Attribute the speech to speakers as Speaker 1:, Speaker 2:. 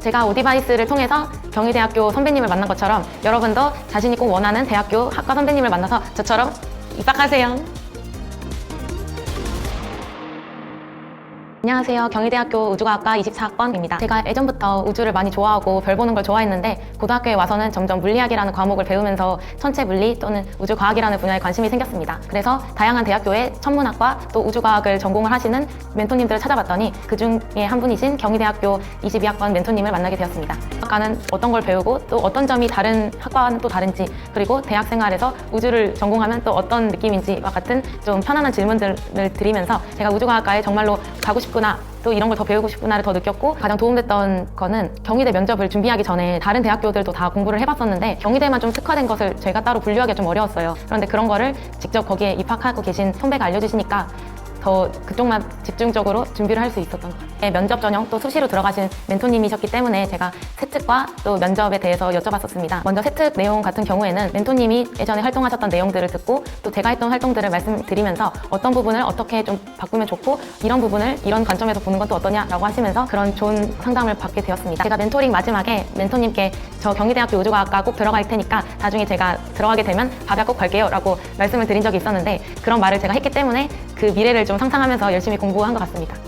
Speaker 1: 제가 오디바이스를 통해서 경희대학교 선배님을 만난 것처럼 여러분도 자신이 꼭 원하는 대학교 학과 선배님을 만나서 저처럼 입학하세요. 안녕하세요. 경희대학교 우주과학과 24학번입니다. 제가 예전부터 우주를 많이 좋아하고 별 보는 걸 좋아했는데 고등학교에 와서는 점점 물리학이라는 과목을 배우면서 천체 물리 또는 우주과학이라는 분야에 관심이 생겼습니다. 그래서 다양한 대학교의 천문학과 또 우주과학을 전공을 하시는 멘토님들을 찾아봤더니 그 중에 한 분이신 경희대학교 22학번 멘토님을 만나게 되었습니다. 학과는 어떤 걸 배우고 또 어떤 점이 다른 학과와는 또 다른지 그리고 대학 생활에서 우주를 전공하면 또 어떤 느낌인지와 같은 좀 편안한 질문들을 드리면서 제가 우주과학과에 정말로 가고 싶 구나 또 이런 걸 더 배우고 싶구나를 더 느꼈고 가장 도움됐던 거는 경희대 면접을 준비하기 전에 다른 대학교들도 다 공부를 해봤었는데 경희대만 좀 특화된 것을 제가 따로 분류하기가 좀 어려웠어요. 그런데 그런 거를 직접 거기에 입학하고 계신 선배가 알려주시니까 더 그쪽만 집중적으로 준비를 할 수 있었던 것 같아요. 네, 면접 전형 또 수시로 들어가신 멘토님이셨기 때문에 제가 세특과 또 면접에 대해서 여쭤봤었습니다. 먼저 세특 내용 같은 경우에는 멘토님이 예전에 활동하셨던 내용들을 듣고 또 제가 했던 활동들을 말씀드리면서 어떤 부분을 어떻게 좀 바꾸면 좋고 이런 부분을 이런 관점에서 보는 건 또 어떠냐라고 하시면서 그런 좋은 상담을 받게 되었습니다. 제가 멘토링 마지막에 멘토님께 저 경희대학교 우주과학과 꼭 들어갈 테니까 나중에 제가 들어가게 되면 밥약 꼭 갈게요 라고 말씀을 드린 적이 있었는데 그런 말을 제가 했기 때문에 그 미래를 좀 상상하면서 열심히 공부한 것 같습니다.